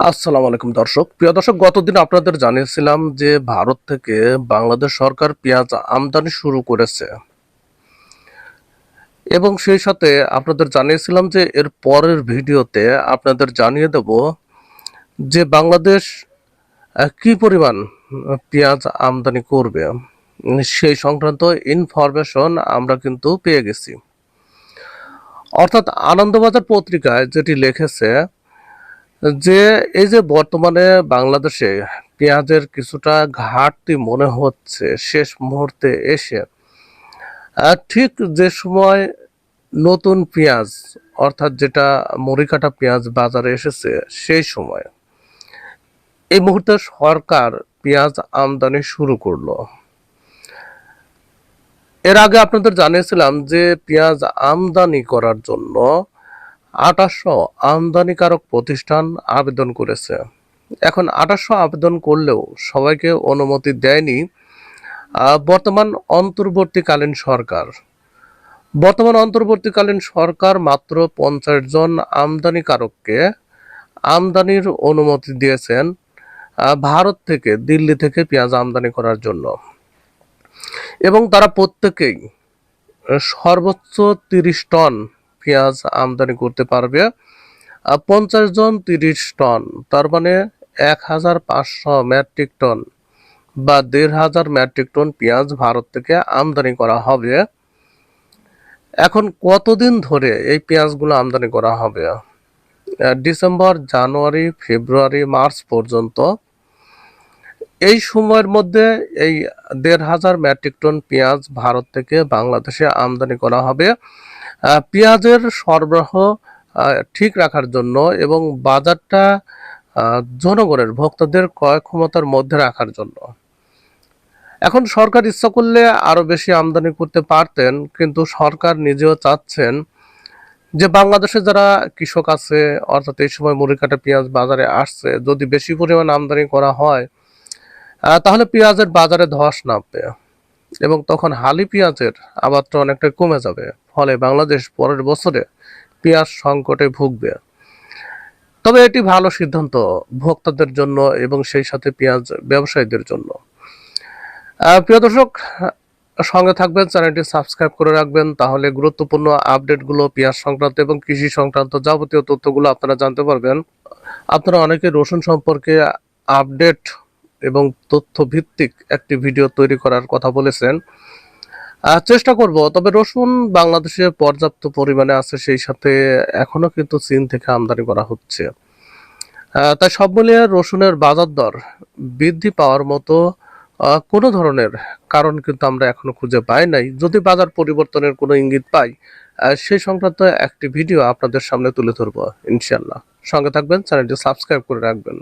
আসসালামু আলাইকুম দর্শক। প্রিয় দর্শক, গতদিন আপনাদের জানিয়েছিলাম যে ভারত থেকে বাংলাদেশ সরকার পেঁয়াজ আমদানি শুরু করেছে। এবং সেই সাথে আপনাদের জানিয়েছিলাম যে এর পরের ভিডিওতে আপনাদের জানিয়ে দেব যে বাংলাদেশ কি পরিমাণ পেঁয়াজ আমদানি করবে। সেই সংক্রান্ত ইনফরমেশন আমরা কিন্তু পেয়ে গেছি। অর্থাৎ আনন্দবাজার পত্রিকায় যেটি লিখেছে যে এই যে বর্তমানে বাংলাদেশে পেঁয়াজের কিছুটা ঘাটতি মনে হচ্ছে শেষ মুহূর্তে এসে ঠিক যে সময় নতুন পেঁয়াজ, অর্থাৎ যেটা মরিকাটা পেঁয়াজ বাজারে এসেছে, সেই সময় এই মুহূর্তে সরকার পেঁয়াজ আমদানি শুরু করল। এর আগে আপনাদের জানিয়েছিলাম যে পেঁয়াজ আমদানি করার জন্য আঠাশশো আমদানিকারক প্রতিষ্ঠান আবেদন করেছে। এখন আঠাশশো আবেদন করলেও সবাইকে অনুমতি দেয়নি বর্তমান অন্তর্বর্তীকালীন সরকার। বর্তমান অন্তর্বর্তীকালীন সরকার মাত্র পঞ্চাশ জন আমদানিকারককে আমদানির অনুমতি দিয়েছেন ভারত থেকে, দিল্লি থেকে পেঁয়াজ আমদানি করার জন্য। এবং তারা প্রত্যেকেই সর্বোচ্চ তিরিশ টন পেঁয়াজ আমদানি করতে পারবে। পঞ্চাশ জন তিরিশ টন, তার মানে এক হাজার পাঁচশো মেট্রিক টন বা দেড় হাজার মেট্রিক টন পেঁয়াজ ভারত থেকে আমদানি করা হবে। এখন কতদিন ধরে এই পেঁয়াজগুলো আমদানি করা হবে? ডিসেম্বর, জানুয়ারি, ফেব্রুয়ারি, মার্চ পর্যন্ত। এই সময়ের মধ্যে এই দেড় হাজার মেট্রিক টন পেঁয়াজ ভারত থেকে বাংলাদেশে আমদানি করা হবে। পেঁয়াজের সরবরাহ ঠিক রাখার জন্য এবং বাজারটা জনগণের, ভোক্তাদের ক্রয় ক্ষমতার মধ্যে রাখার জন্য। এখন সরকার ইচ্ছা করলে আরও বেশি আমদানি করতে পারতেন, কিন্তু সরকার নিজেও চাচ্ছেন যে বাংলাদেশে যারা কৃষক আছে, অর্থাৎ এই সময় মুড়িকাটা পেঁয়াজ বাজারে আসছে, যদি বেশি পরিমাণ আমদানি করা হয় তাহলে পেঁয়াজের বাজারে ধস নামবে। এবং তখন হালি পেঁয়াজের আবাদটা অনেকটা কমে যাবে। ফলে বাংলাদেশ পরের বছরে পেঁয়াজ সংকটে ভুগবে। তবে এটি ভালো সিদ্ধান্ত ভোক্তাদের জন্য এবং সেই সাথে পেঁয়াজ ব্যবসায়ীদের জন্য। প্রিয় দর্শক, সঙ্গে থাকবেন, চ্যানেলটি সাবস্ক্রাইব করে রাখবেন, তাহলে গুরুত্বপূর্ণ আপডেটগুলো পেঁয়াজ সংক্রান্ত এবং কৃষি সংক্রান্ত যাবতীয় তথ্যগুলো আপনারা জানতে পারবেন। আপনারা অনেকে রসুন সম্পর্কে আপডেট এবং তথ্য ভিত্তিক একটি ভিডিও তৈরি করার কথা বলেছেন। চেষ্টা করব, তবে রসুন বাংলাদেশে পর্যাপ্ত পরিমাণে আছে, সেই সাথে এখনও কিন্তু চীন থেকে আমদানি করা হচ্ছে। তাই সব মিলিয়ে রসুনের বাজার দর বৃদ্ধি পাওয়ার মতো কোনো ধরনের কারণ কিন্তু আমরা এখনও খুঁজে পাই নাই। যদি বাজার পরিবর্তনের কোনো ইঙ্গিত পাই সেই সংক্রান্ত একটি ভিডিও আপনাদের সামনে তুলে ধরবো ইনশাল্লাহ সঙ্গে থাকবেন, চ্যানেলটি সাবস্ক্রাইব করে রাখবেন।